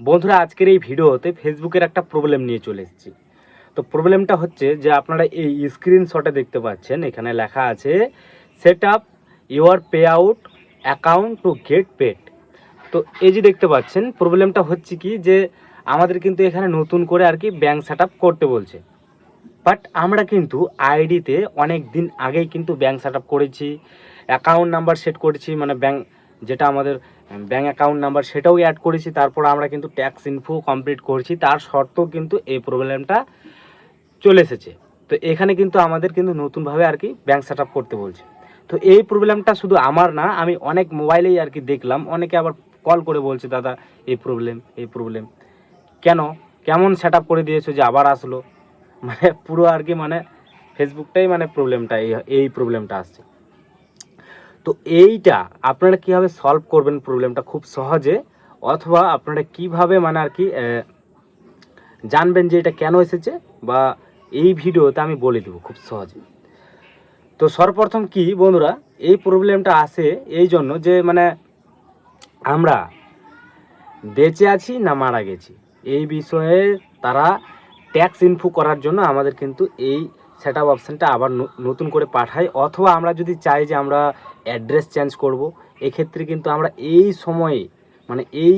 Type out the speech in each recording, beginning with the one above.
বন্ধুরা, আজকের এই ভিডিওতে ফেসবুকের একটা প্রবলেম নিয়ে চলে এসেছি। তো প্রবলেমটা হচ্ছে যে, আপনারা এই স্ক্রিনশটে দেখতে পাচ্ছেন, এখানে লেখা আছে set up your payout account to get paid তো এই যে দেখতে পাচ্ছেন প্রবলেমটা হচ্ছে কি যে, আমাদের কিন্তু এখানে নতুন করে আর কি ব্যাঙ্ক সেট করতে বলছে। বাট আমরা কিন্তু আইডিতে অনেক দিন আগেই কিন্তু ব্যাংক সেট করেছি অ্যাকাউন্ট নাম্বার সেট করেছি মানে ব্যাংক যেটা আমাদের ব্যাঙ্ক অ্যাকাউন্ট নাম্বার সেটাও অ্যাড করেছি, তারপর আমরা কিন্তু ট্যাক্স ইনফো কমপ্লিট করছি, তার সত্ত্বেও কিন্তু এই প্রবলেমটা চলে এসেছে। তো এখানে কিন্তু আমাদের কিন্তু নতুনভাবে আর কি ব্যাঙ্ক সেট করতে বলছে। তো এই প্রবলেমটা শুধু আমার না, আমি অনেক মোবাইলেই আর কি দেখলাম, অনেকে আবার কল করে বলছে, দাদা, এই প্রবলেম এই প্রবলেম কেন? কেমন সেট করে দিয়েছ যে আবার আসলো? মানে পুরো আর কি মানে ফেসবুকটাই মানে প্রবলেমটা এই এই প্রবলেমটা আসছে। তো এইটা আপনারা কীভাবে সলভ করবেন প্রবলেমটা খুব সহজে, অথবা আপনারা কীভাবে মানে আর কি জানবেন যে এটা কেন এসেছে বা এই ভিডিওতে আমি বলে দেবো খুব সহজে। তো সর্বপ্রথম কি বন্ধুরা, এই প্রবলেমটা আসে এই জন্য যে মানে আমরা বেঁচে আছি না মারা গেছি। এই বিষয়ে তারা ট্যাক্স ইনফু করার জন্য আমাদের কিন্তু এই সেট আপ অপশানটা আবার নতুন করে পাঠাই। অথবা আমরা যদি চাই যে আমরা অ্যাড্রেস চেঞ্জ করব, এক্ষেত্রে কিন্তু আমরা এই সময়ে মানে এই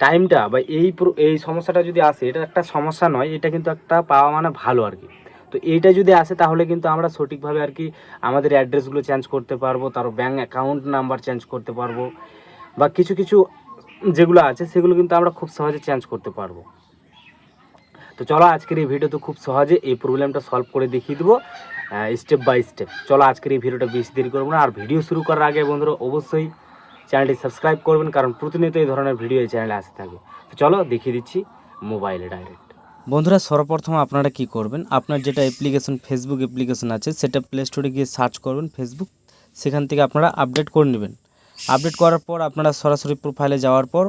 টাইমটা বা এই এই সমস্যাটা যদি আসে, এটা একটা সমস্যা নয়, এটা কিন্তু একটা পাওয়া মানে ভালো আর কি। তো এইটা যদি আসে, তাহলে কিন্তু আমরা সঠিকভাবে আর কি আমাদের অ্যাড্রেসগুলো চেঞ্জ করতে পারব তার ব্যাঙ্ক অ্যাকাউন্ট নাম্বার চেঞ্জ করতে পারব, বা কিছু কিছু যেগুলো আছে, সেগুলো কিন্তু আমরা খুব সহজে চেঞ্জ করতে পারব। তো চলো আজকের এই ভিডিওতে খুব সহজে এই প্রবলেমটা সলভ করে দেখিয়ে দেবো স্টেপ বাই স্টেপ চলো আজকের এই ভিডিওটা বেশি দেরি করব না। আর ভিডিও শুরু করার আগে বন্ধুরা, অবশ্যই চ্যানেলটি সাবস্ক্রাইব করবেন, কারণ প্রতিনিয়ত এই ধরনের ভিডিও এই চ্যানেলে আসতে থাকে। তো চলো দেখিয়ে দিচ্ছি মোবাইলে ডাইরেক্ট বন্ধুরা, সর্বপ্রথম আপনারা কি করবেন? আপনার যেটা অ্যাপ্লিকেশন ফেসবুক অ্যাপ্লিকেশন আছে, সেটা প্লে স্টোরে গিয়ে সার্চ করবেন ফেসবুক সেখান থেকে আপনারা আপডেট করে নেবেন। আপডেট করার পর আপনারা সরাসরি প্রোফাইলে যাওয়ার পর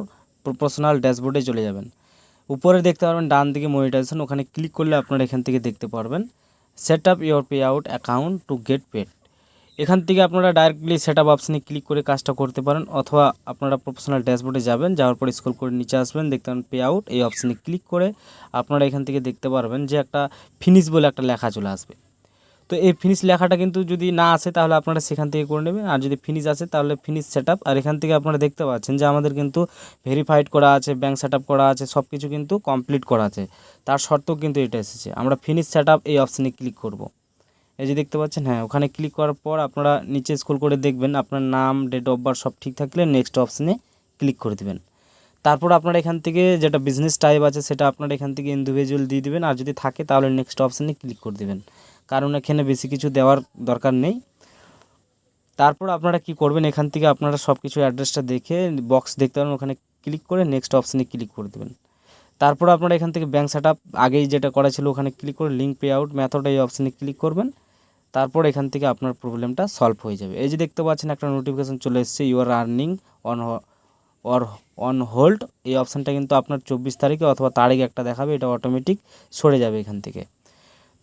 প্রফেশনাল ড্যাশবোর্ডে চলে যাবেন। উপরে দেখতে পারবেন, ডান দিকে মনিটাইজেশন ওখানে ক্লিক করলে আপনারা এখান থেকে দেখতে পারবেন set up your payout account to get paid এখান থেকে আপনারা ডাইরেক্টলি সেট আপ অপশানে ক্লিক করে কাজটা করতে পারেন, অথবা আপনারা প্রফেশনাল ড্যাশবোর্ডে যাবেন, যাওয়ার পরে স্কুল করে নিচে আসবেন, দেখতে পাবেন পে আউট এই অপশানে ক্লিক করে আপনারা এখান থেকে দেখতে পারবেন যে একটা ফিনিশ বলে একটা লেখা চলে আসবে। তো এই ফিনিশ লেখাটা কিন্তু যদি না আসে তাহলে আপনারা সেখান থেকে করে নেবেন। আর যদি ফিনিশ আসে তাহলে ফিনিশ সেট আর এখান থেকে আপনারা দেখতে পাচ্ছেন যে আমাদের কিন্তু ভেরিফাইড করা আছে ব্যাঙ্ক সেট করা আছে সব কিছু কিন্তু কমপ্লিট করা আছে। তার সত্ত্বেও কিন্তু এটা এসেছে। আমরা ফিনিশ সেট এই অপশানে ক্লিক করব। এই যে দেখতে পাচ্ছেন হ্যাঁ ওখানে ক্লিক করার পর আপনারা নিচে স্কুল করে দেখবেন, আপনার নাম ডেট অফ বার্থ সব ঠিক থাকলে নেক্সট অপশানে ক্লিক করে দেবেন। তারপর আপনারা এখান থেকে যেটা বিজনেস টাইপ আছে সেটা আপনারা এখান থেকে ইন্ডিভিজুয়াল দিয়ে দেবেন। আর যদি থাকে তাহলে নেক্সট অপশানে ক্লিক করে দেবেন। কারণ এখানে বেশি কিছু দেওয়ার দরকার নেই। তারপর আপনারা কি করবেন, এখান থেকে আপনারা সব কিছু অ্যাড্রেসটা দেখে বক্স দেখতে পারেন, ওখানে ক্লিক করে নেক্সট অপশানে ক্লিক করে দেবেন। তারপর আপনারা এখান থেকে ব্যাঙ্ক সেট আগেই যেটা করা ছিল ওখানে ক্লিক করে লিঙ্ক পে আউট মেথড এই অপশানে ক্লিক করবেন। তারপর এখান থেকে আপনার প্রবলেমটা সলভ হয়ে যাবে। এই যে দেখতে পাচ্ছেন একটা নোটিফিকেশন চলে এসেছে you are earning on or on hold এই অপশানটা কিন্তু আপনার চব্বিশ তারিখে অথবা তারিখে একটা দেখাবে, এটা অটোমেটিক সরে যাবে এখান থেকে।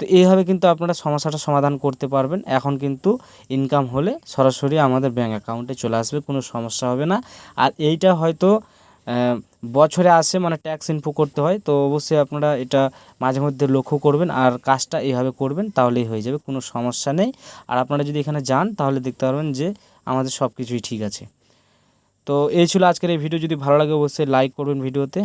তো এইভাবে কিন্তু আপনারা সমস্যাটা সমাধান করতে পারবেন। এখন কিন্তু ইনকাম হলে সরাসরি আমাদের ব্যাঙ্ক অ্যাকাউন্টে চলে আসবে, কোনো সমস্যা হবে না। আর এইটা হয়তো বছরে আসে মানে ট্যাক্স ইনফো করতে হয়, তো অবশ্যই আপনারা এটা মাঝে মধ্যে লক্ষ্য করবেন আর কাজটা এইভাবে করবেন তাহলেই হয়ে যাবে, কোনো সমস্যা নেই। আর আপনারা যদি এখানে যান তাহলে দেখতে পারবেন যে আমাদের সব কিছুই ঠিক আছে। তো এই ছিল আজকের এই ভিডিও, যদি ভালো লাগে অবশ্যই লাইক করবেন ভিডিওতে।